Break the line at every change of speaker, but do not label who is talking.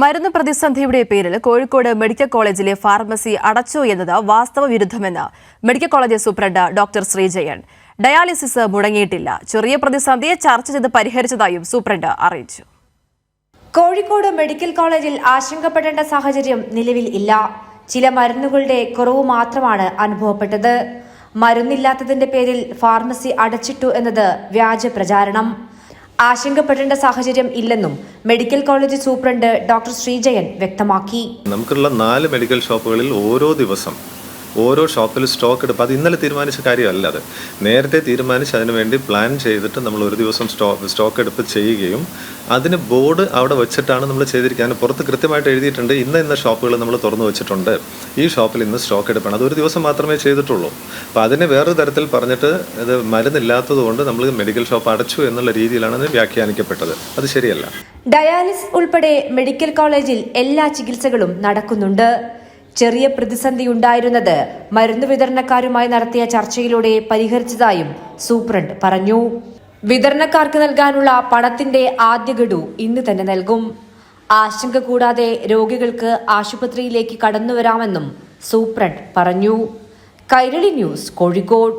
മരുന്ന് പ്രതിസന്ധിയുടെ പേരിൽ കോഴിക്കോട് മെഡിക്കൽ കോളേജിലെ ഫാർമസി അടച്ചു എന്നത് വാസ്തവ വിരുദ്ധമെന്ന് medical college superintendent doctor Sreejayan. Dialysis മുടങ്ങിയിട്ടില്ല. ചെറിയ പ്രതിസന്ധിയെ ചർച്ച ചെയ്ത് പരിഹരിച്ചതായും സൂപ്രണ്ട് അറിയിച്ചു.
കോഴിക്കോട് മെഡിക്കൽ കോളേജിൽ ആശങ്കപ്പെടേണ്ട സാഹചര്യം നിലവിൽ ഇല്ല. ചില മരുന്നുകളുടെ കുറവ് മാത്രമാണ് അനുഭവപ്പെട്ടത്. മരുന്നില്ലാത്തതിന്റെ പേരിൽ ഫാർമസി അടച്ചിട്ടു എന്നത് വ്യാജ പ്രചാരണം. ആശങ്കപ്പെടേണ്ട സാഹചര്യം ഇല്ലെന്നും medical college superintendent doctor Sreejayan വ്യക്തമാക്കി.
നമുക്കുള്ള നാല് മെഡിക്കൽ ഷോപ്പുകളിൽ ഓരോ ദിവസം ഓരോ ഷോപ്പിൽ സ്റ്റോക്ക് എടുപ്പ്. അത് ഇന്നലെ തീരുമാനിച്ച കാര്യമല്ല അത്. നേരത്തെ തീരുമാനിച്ച് അതിന് വേണ്ടി പ്ലാൻ ചെയ്തിട്ട് നമ്മൾ ഒരു ദിവസം സ്റ്റോക്ക് സ്റ്റോക്ക് എടുപ്പ് ചെയ്യുകയും അതിന് ബോർഡ് അവിടെ വെച്ചിട്ടാണ് നമ്മൾ ചെയ്തിരിക്കുന്നത് പുറത്ത് കൃത്യമായിട്ട് എഴുതിയിട്ടുണ്ട് ഇന്ന ഇന്ന ഷോപ്പുകൾ നമ്മൾ തുറന്നു വെച്ചിട്ടുണ്ട്. ഈ ഷോപ്പിൽ ഇന്ന് സ്റ്റോക്ക് എടുപ്പാണ്. അത് ഒരു ദിവസം മാത്രമേ ചെയ്തിട്ടുള്ളൂ. അപ്പോൾ അതിനെ വേറൊരു തരത്തിൽ പറഞ്ഞിട്ട് ഇത് മരുന്നില്ലാത്തതുകൊണ്ട് നമ്മൾ മെഡിക്കൽ ഷോപ്പ് അടച്ചു എന്നുള്ള രീതിയിലാണ് അത് വ്യാഖ്യാനിക്കപ്പെട്ടത്. അത് ശരിയല്ല.
ഡയാലിസ് ഉൾപ്പെടെ മെഡിക്കൽ കോളേജിൽ എല്ലാ ചികിത്സകളും നടക്കുന്നുണ്ട്. ചെറിയ പ്രതിസന്ധി ഉണ്ടായിരുന്നത് മരുന്ന് വിതരണക്കാരുമായി നടത്തിയ ചർച്ചയിലൂടെ പരിഹരിച്ചതായും സൂപ്രണ്ട് പറഞ്ഞു. വിതരണക്കാർക്ക് നൽകാനുള്ള പണത്തിന്റെ ആദ്യ ഗഡു ഇന്ന് തന്നെ നൽകും. ആശങ്ക കൂടാതെ രോഗികൾക്ക് ആശുപത്രിയിലേക്ക് കടന്നുവരാമെന്നും സൂപ്രണ്ട് പറഞ്ഞു. കൈരളി ന്യൂസ് കോഴിക്കോട്.